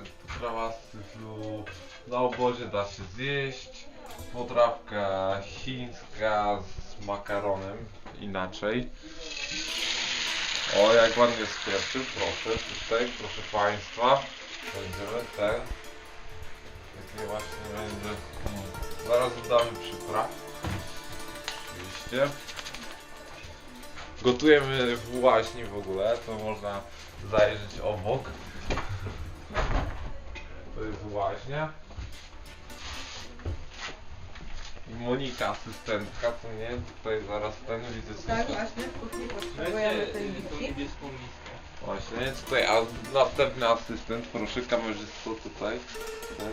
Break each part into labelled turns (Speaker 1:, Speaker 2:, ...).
Speaker 1: Potrawa z na obozie da się zjeść. Potrawka chińska z makaronem, inaczej. O, jak ładnie spieszy, proszę, tutaj, proszę Państwa. Będziemy ten. Takie właśnie będzie. hmm, Zaraz dodamy przypraw. Oczywiście. Gotujemy w łaźni w ogóle, to można zajrzeć obok. To jest łaźnia. I Monika, asystentka, to nie? Tutaj zaraz ten widzę
Speaker 2: Tak,
Speaker 1: słyszę.
Speaker 2: właśnie, w kuchni potrzebujemy tej miski.
Speaker 3: niebieską miskę.
Speaker 1: Właśnie, tutaj a następny asystent, proszę kamerzysto tutaj. Ten.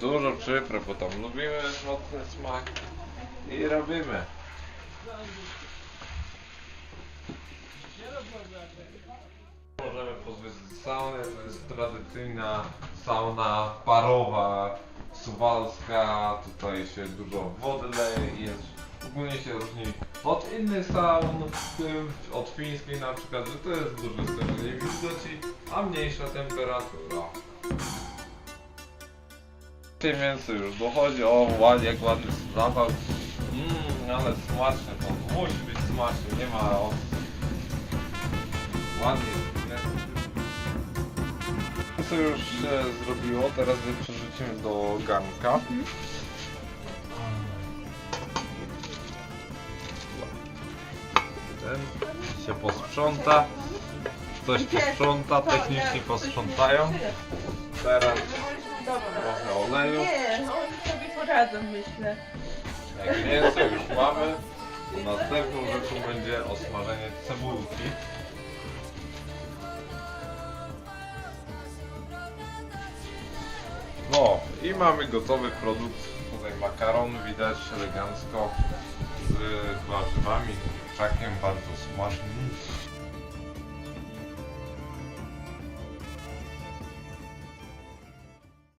Speaker 1: Dużo przypraw, bo tam lubimy mocny smak. I robimy. Możemy pozwiedzić saunę, to jest tradycyjna sauna parowa, suwalska, tutaj się dużo wody leje i jest, ogólnie się różni od innych saun, w tym od fińskiej na przykład, że to jest duże stężenie wilgoci, a mniejsza temperatura. Mięso już dochodzi, o ładnie, jak ładny zapach. Mmm, ale smaczne to, musi być smaczne, nie ma opcji. Ładnie. Co już się zrobiło, teraz je przerzucimy do garnka. Ten się posprząta. Ktoś posprząta, technicznie posprzątają. Teraz trochę oleju.
Speaker 2: Nie, oni sobie poradzą, myślę.
Speaker 1: Jak mięso już mamy, to następną rzeczą będzie osmażenie cebulki. I mamy gotowy produkt. Tutaj makaron widać elegancko z warzywami, kurczakiem bardzo smacznym.